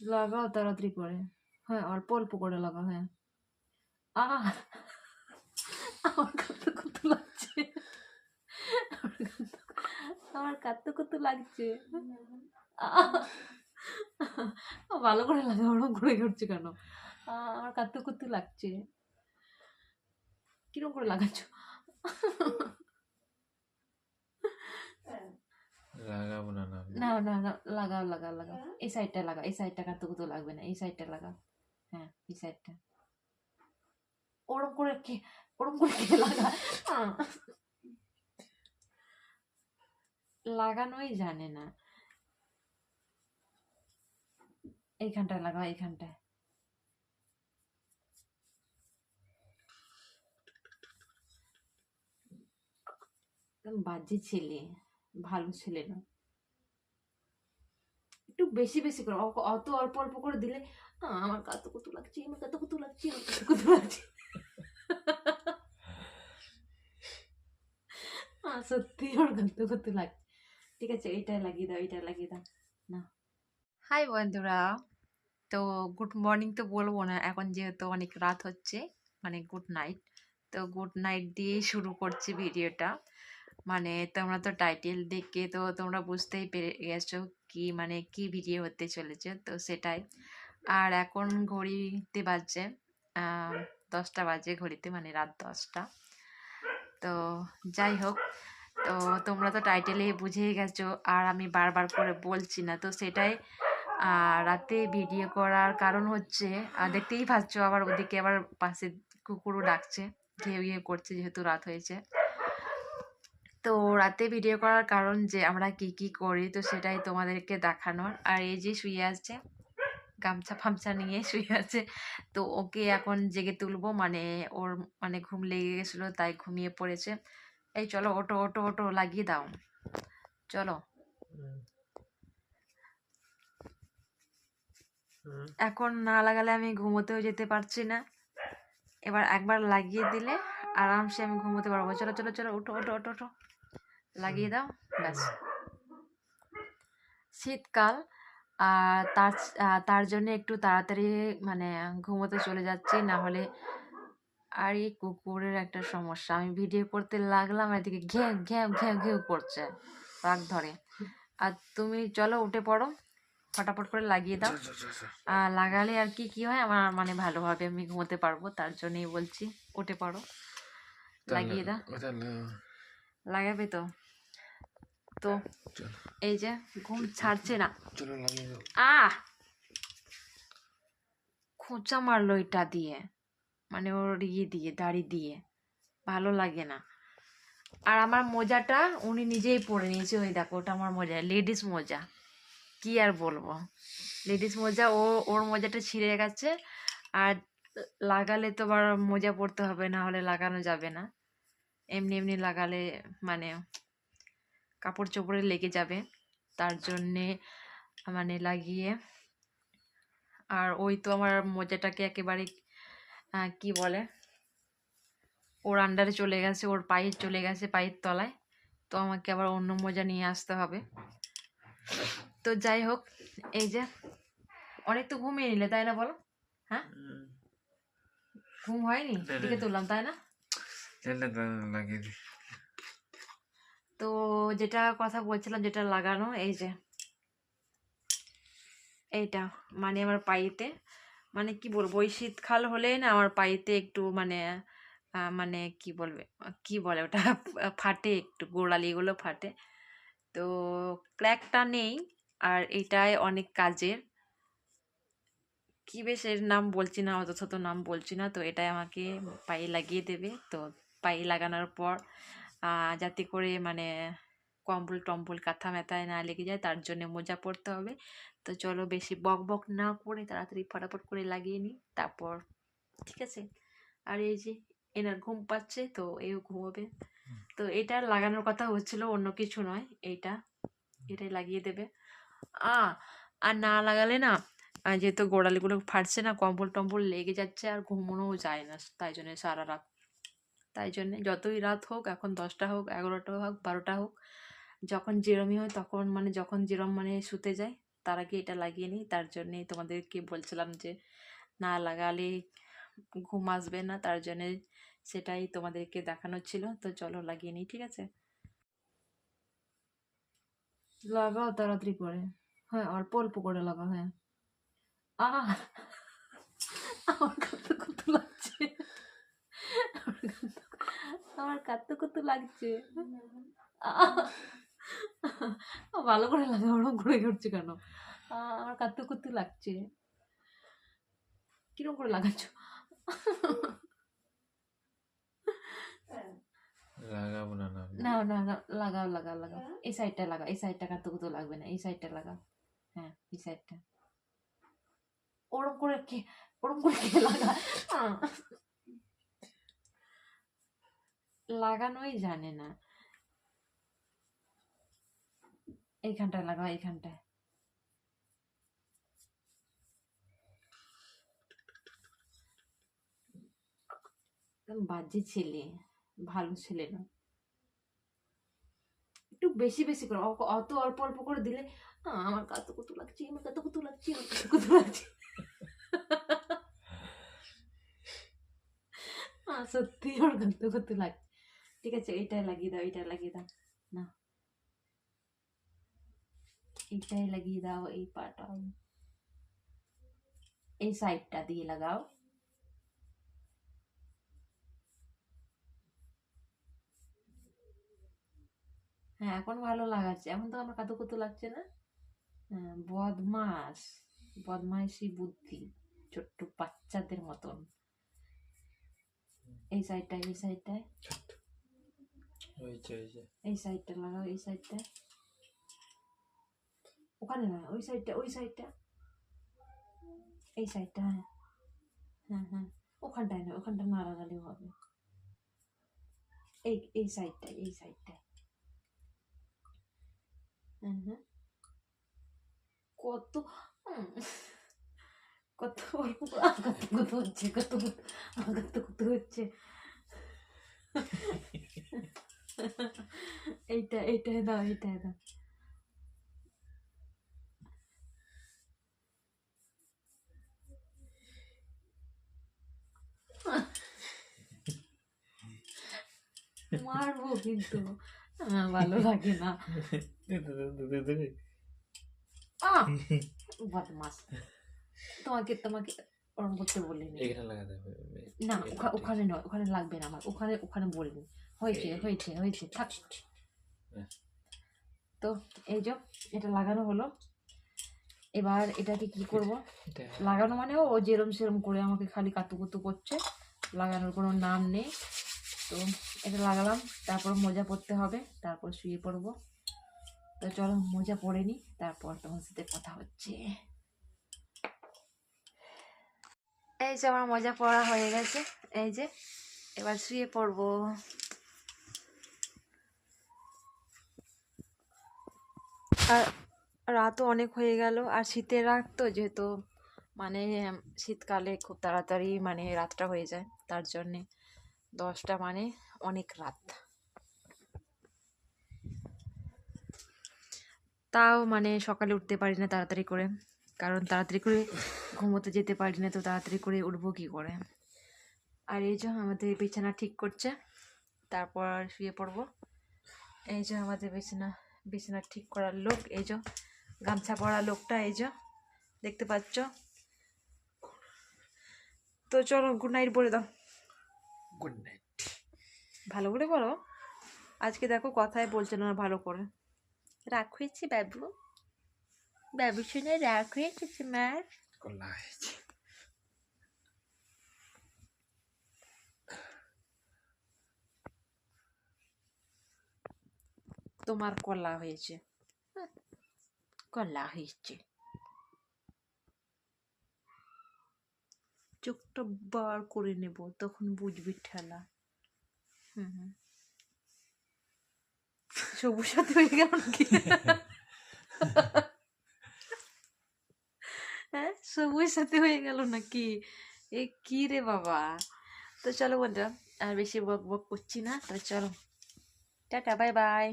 লাগাও তাড়াতাড়ি করে হ্যাঁ অল্প অল্প করে লাগাও হ্যাঁ। আমার কত কত লাগছে। আমার কত কত লাগছে। ভালো করে লাগা ওরকম করে করছে কেন? আমার কত কত লাগছে। কীরকম করে লাগাচ্ছ? লাগাবো না না না না। না লাগাও লাগাও লাগাও। এই সাইডটা লাগাও এই সাইডটা কুতো লাগবে না? এই সাইডটা লাগাও। হ্যাঁ এই সাইডটা ওরম করে কে ওরম করে কে লাগা আহ। লাগানোই জানে না। এইখানটায় লাগাও এইখানটায়। বাজে ছেলে। ভালো ছেলে না। একটু বেশি বেশি করে। অত অল্প অল্প করে দিলে আমার কত কত লাগছে, আমার কত কত লাগছে, আমার কত কত লাগছে। সত্যি আমার কত কত লাগছে। ঠিক আছে এইটাই লাগিয়ে দাও এইটাই লাগিয়ে দাও। না। হাই বন্ধুরা। তো গুড মর্নিং তো বলব না, এখন যেহেতু অনেক রাত হচ্ছে মানে গুড নাইট তো গুড নাইট দিয়েই শুরু করছি ভিডিওটা মানে তোমরা তো টাইটেল দেখে তো তোমরা বুঝতেই পেরে গেছো কি মানে কি ভিডিও হতে চলেছে, তো সেটাই। আর এখন ঘড়িতে বাজছে দশটা বাজে ঘড়িতে মানে রাত দশটা। তো যাই হোক, তো তোমরা তো টাইটেলে বুঝেই গেছো, আর আমি বারবার করে বলছি না, তো সেটাই। রাতে ভিডিও করার কারণ হচ্ছে দেখতেই পাচ্ছ আবার ওদিকে আবার পাশে কুকুরও ডাকছে, ঘেউ ঘেউ করছে যেহেতু রাত হয়েছে। তো রাতে ভিডিও করার কারণ যে আমরা কি কি করি, তো সেটাই তোমাদেরকে দেখানোর। আর এই যে শুয়ে আছে, গামছা ফামছা নিয়ে শুয়ে আছে, তো ওকে এখন জেগে তুলবো। মানে ওর মানে ঘুম লেগে গেছিল, তাই ঘুমিয়ে পড়েছে। এই চলো, ওটো ওটো ওটো লাগিয়ে দাও। চলো। এখন না লাগালে আমি ঘুমোতেও যেতে পারছি না। এবার একবার লাগিয়ে দিলে আরামসে আমি ঘুমোতে পারব। চলো চলো চলো, ওঠো ওঠো ওঠো ওঠো। লাগিয়ে দাও ব্যাস। শীতকাল আর তার তার জন্য একটু তাড়াতাড়ি মানে ঘুমোতে চলে যাচ্ছি না হলে আর এই কুকুরের একটা সমস্যা। আমি ভিডিও করতে লাগলাম এদিকে ঘেউ ঘেউ ঘেউ ঘেউ করছে রাগ ধরে। আর তুমি চলো উঠে পড়ো ফটাফট করে লাগিয়ে দাও। লাগালে আর কি কি হয়? আমার মানে ভালোভাবে আমি ঘুমোতে পারব তার জন্যই বলছি উঠে পড়ো। লাগিয়ে দাও। লাগাবে তো? তো এই যে ঘুম ছাড়ছে না আহ খোঁচা মারলো এটা দিয়ে মানে ওর ইয়ে দিয়ে, দাড়ি দিয়ে। ভালো লাগে না। আর আমার মোজাটা উনি নিজেই পরে নিয়েছে, ওই দেখো, ওটা আমার মোজা। লেডিস মোজা। কি আর বলব? লেডিস মোজা, ও, ওর মোজাটা ছিঁড়ে গেছে। আর লাগালে তো আবার মোজা পরতে হবে, না হলে লাগানো যাবে না। এমনি এমনি লাগালে মানে কাপড় চোপড়ে লেগে যাবে। তার জন্যে মানে লাগিয়ে। আর ওই তো আমার মোজাটাকে একেবারে কি বলে? ওর আন্ডারে চলে গেছে ওর পায়ে চলে গেছে পায়ের তলায়। তো আমাকে আবার অন্য মোজা নিয়ে আসতে হবে। তো যাই হোক এই যে অনেক তো ঘুমিয়ে নিলে তাই না বলো? হ্যাঁ? ঘুম হয়নি? দিকে তুললাম তাই না? লাগিয়ে তো যেটা কথা বলছিলাম যেটা লাগানো, এই যে। এইটা মানে আমার পায়েতে। মানে কি বলব, ওই শীতকাল হলেই না আমার পায়েতে একটু মানে মানে কি বলবে, কি বলে ওটা? ফাটে একটু গোড়ালিগুলো ফাটে। তো ক্র্যাকটা নেই, আর এটাই অনেক কাজের। কি বেশ এর নাম বলছি না অত শত নাম বলছি না, তো এটাই আমাকে পায়ে লাগিয়ে দেবে। তো পায়ে লাগানোর পর যাতে করে মানে কম্বল টম্বল কাঁথা ম্যাথায় না লেগে যায় তার জন্য মোজা পরতে হবে। তো চলো বেশি বক বক না করে তাড়াতাড়ি ফটাফট করে লাগিয়ে নিই তারপর ঠিক আছে? আর এই যে এনার ঘুম পাচ্ছে তো এও ঘুমোবে। তো এটা লাগানোর কথা হচ্ছিল অন্য কিছু নয় এইটা এটাই লাগিয়ে দেবে। আ আর না লাগালে না যেহেতু গোড়ালিগুলো ফাটছে না কম্বল টম্বল লেগে যাচ্ছে আর ঘুমোনোও যায় না তাই জন্য সারা রাত তাই জন্যে যতই রাত হোক, এখন দশটা হোক, এগারোটা হোক, বারোটা হোক, যখন যেরমই হয় তখন মানে যখন যেরম মানে শুতে যায়, তার আগে এটা লাগিয়ে নিই। তার জন্যে তোমাদেরকে বলছিলাম যে, না লাগালে ঘুম আসবে না, তার জন্যে সেটাই তোমাদেরকে দেখানো ছিল। তো চলো লাগিয়ে নিই, ঠিক আছে? লাগাও তাড়াতাড়ি করে। হ্যাঁ অল্প অল্প করে লাগাও হ্যাঁ। আহ আমার কত কত লাগছে কত কত লাগছে ভালো করে লাগা ওরকম ঘুরে ঘুরছে কেন? আমার কাতু কুতু লাগছে। কীরকম করে লাগাচ্ছ? লাগাবো না না না। লাগাও লাগাও লাগাও। এই সাইডটা লাগাও এই সাইডটা কাতু কুতু লাগবে না এই সাইডটা লাগাও। হ্যাঁ এই সাইডটা ওরম করে কে ওরম করে কে লাগা! লাগানোই জানে না। এইখানটায় লাগাও এইখানটায়। বাজে ছেলে ভালো ছেলে না। একটু বেশি বেশি করে অত অল্প অল্প করে দিলে আমার কত কত লাগছে আমার কত কত লাগছে আমার কত কত লাগছে। সত্যি আমার কত কত লাগছে। ঠিক আছে, এইটাই লাগিয়ে দাও, এইটাই লাগিয়ে দাও। না। এইটাই লাগিয়ে দাও, এই পাটা এই সাইডটা দিয়ে লাগাও। হ্যাঁ এখন ভালো লাগাচ্ছে। এখন তো আমার কাতু কুতু লাগছে না। হ্যাঁ বদমাস। বদমাইশি বুদ্ধি। ছোট্ট বাচ্চাদের মতন। এই সাইডটায় এই সাইডটায় এই সাইডটা লাগাও এই সাইডটা ওখানে না ওই সাইডটা ওই সাইডটা এই সাইডটা হ্যাঁ। হ্যাঁ হ্যাঁ। ওখানটায় না ওখানটা না লাগালেও হবে। এই এই সাইডটায় এই সাইডটায় হ্যাঁ হ্যাঁ। কত কত অল্প আহ, কত হচ্ছে কত কত কত হচ্ছে। এইটা এইটাই দাও এইটাই দাও। মারবো কিন্তু। ভালো লাগে না। বদমাস তোমাকে তোমাকে ওরম করতে বলিনি এখানে লাগাতে হবে না ওখা- ওখানে নয় ওখানে লাগবে না আমার ওখানে ওখানে বলিনি হয়েছে হয়েছে হয়েছে থাক। তো এই যে এটা লাগানো হলো। এবার এটাকে কি করব? লাগানো মানে ও যেরম সেরম করে আমাকে খালি কাতুকুতু করছে। লাগানোর কোনো নাম নেই। তো এটা লাগালাম তারপর মোজা পরতে হবে তারপর শুয়ে পড়ব। তো চলো মোজা পরে নি তারপর তোমার সাথে কথা হচ্ছে। এই যে আমার মজা পড়া হয়ে গেছে। এই যে, এবার শুয়ে পড়ব। আর রাতও অনেক হয়ে গেল, আর শীতের রাত তো যেহেতু মানে শীতকালে খুব তাড়াতাড়ি মানে রাতটা হয়ে যায়, তার জন্যে দশটা মানে অনেক রাত। তাও মানে সকালে উঠতে পারি না তাড়াতাড়ি করে। কারণ তাড়াতাড়ি করে ঘুমোতে যেতে পারি না তো তাড়াতাড়ি করে উঠবো কী করে? আর এই যে আমাদের বিছানা ঠিক করছে তারপর শুয়ে পড়ব। এই যে আমাদের বিছানা বিছানা ঠিক করার লোক এই যে গামছা পরা লোকটা এই যে দেখতে পাচ্ছ? তো চলো গুড নাইট বলে দাও। গুড নাইট ভালো করে বলো। আজকে দেখো কথাই বলছে না ভালো করে। রাগ হয়েছে বাবু। গেছে মার কলা হয়েছে তোমার কলা হয়েছে হ্যাঁ, কলা হয়েছে চোখটা বার করে নেব তখন বুঝবি ঠেলা হুম হুম সবুজ সাথে হয়ে গেল হ্যাঁ সবুজ সাথে হয়ে গেল নাকি? এ কি রে বাবা? তো চলো বন্ধুরা, আর বেশি বক বক করছি না। তো চলো, টাটা, বাই বাই।